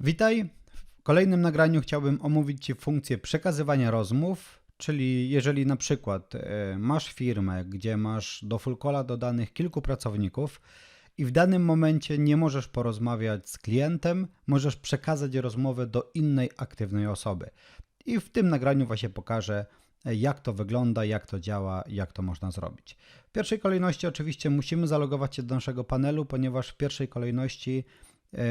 Witaj. W kolejnym nagraniu chciałbym omówić Ci funkcję przekazywania rozmów, czyli jeżeli na przykład e, masz firmę, gdzie masz do full calla dodanych kilku pracowników i w danym momencie nie możesz porozmawiać z klientem, możesz przekazać rozmowę do innej aktywnej osoby. I w tym nagraniu właśnie pokażę, e, jak to wygląda, jak to działa, jak to można zrobić. W pierwszej kolejności oczywiście musimy zalogować się do naszego panelu, ponieważ w pierwszej kolejności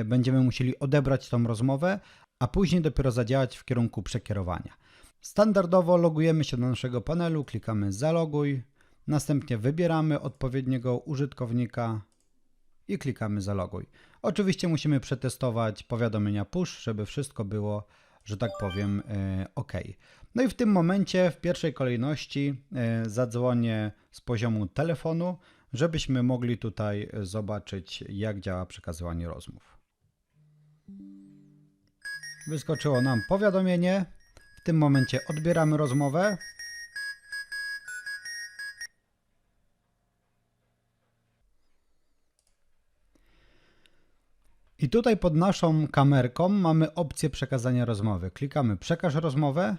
będziemy musieli odebrać tą rozmowę, a później dopiero zadziałać w kierunku przekierowania. Standardowo logujemy się do naszego panelu, klikamy zaloguj, następnie wybieramy odpowiedniego użytkownika i klikamy zaloguj. Oczywiście musimy przetestować powiadomienia push, żeby wszystko było, że tak powiem, e, ok. No i w tym momencie w pierwszej kolejności e, zadzwonię z poziomu telefonu, żebyśmy mogli tutaj e, zobaczyć, jak działa przekazywanie rozmów. Wyskoczyło nam powiadomienie. W tym momencie odbieramy rozmowę. I tutaj pod naszą kamerką mamy opcję przekazania rozmowy. Klikamy przekaż rozmowę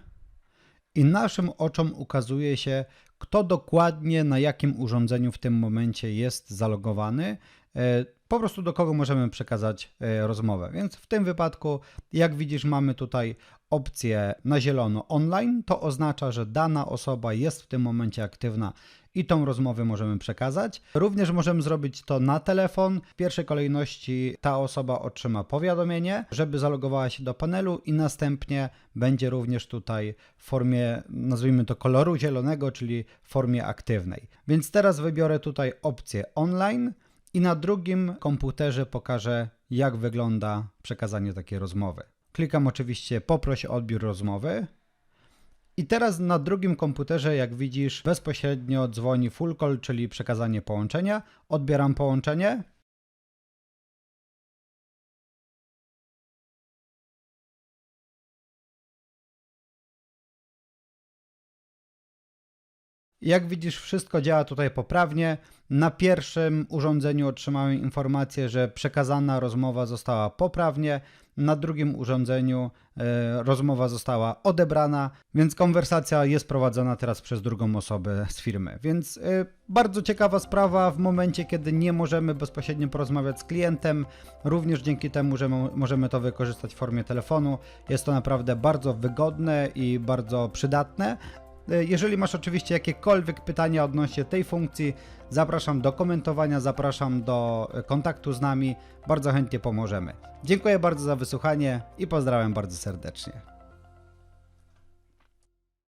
i naszym oczom ukazuje się, kto dokładnie na jakim urządzeniu w tym momencie jest zalogowany. E, Po prostu do kogo możemy przekazać e, rozmowę. Więc w tym wypadku, jak widzisz, mamy tutaj opcję na zielono online. To oznacza, że dana osoba jest w tym momencie aktywna i tą rozmowę możemy przekazać. Również możemy zrobić to na telefon. W pierwszej kolejności ta osoba otrzyma powiadomienie, żeby zalogowała się do panelu i następnie będzie również tutaj w formie, nazwijmy to koloru zielonego, czyli w formie aktywnej. Więc teraz wybiorę tutaj opcję online i na drugim komputerze pokażę, jak wygląda przekazanie takiej rozmowy. Klikam oczywiście poproś o odbiór rozmowy. I teraz na drugim komputerze, jak widzisz, bezpośrednio dzwoni full call, czyli przekazanie połączenia. Odbieram połączenie. Jak widzisz, wszystko działa tutaj poprawnie. Na pierwszym urządzeniu otrzymałem informację, że przekazana rozmowa została poprawnie. Na drugim urządzeniu e, rozmowa została odebrana, więc konwersacja jest prowadzona teraz przez drugą osobę z firmy. Więc e, bardzo ciekawa sprawa w momencie, kiedy nie możemy bezpośrednio porozmawiać z klientem. Również dzięki temu, że mo- możemy to wykorzystać w formie telefonu. Jest to naprawdę bardzo wygodne i bardzo przydatne. E, Jeżeli masz oczywiście jakiekolwiek pytania odnośnie tej funkcji, zapraszam do komentowania, zapraszam do e, kontaktu z nami. Bardzo chętnie pomożemy. Dziękuję bardzo za wysłuchanie i pozdrawiam bardzo serdecznie.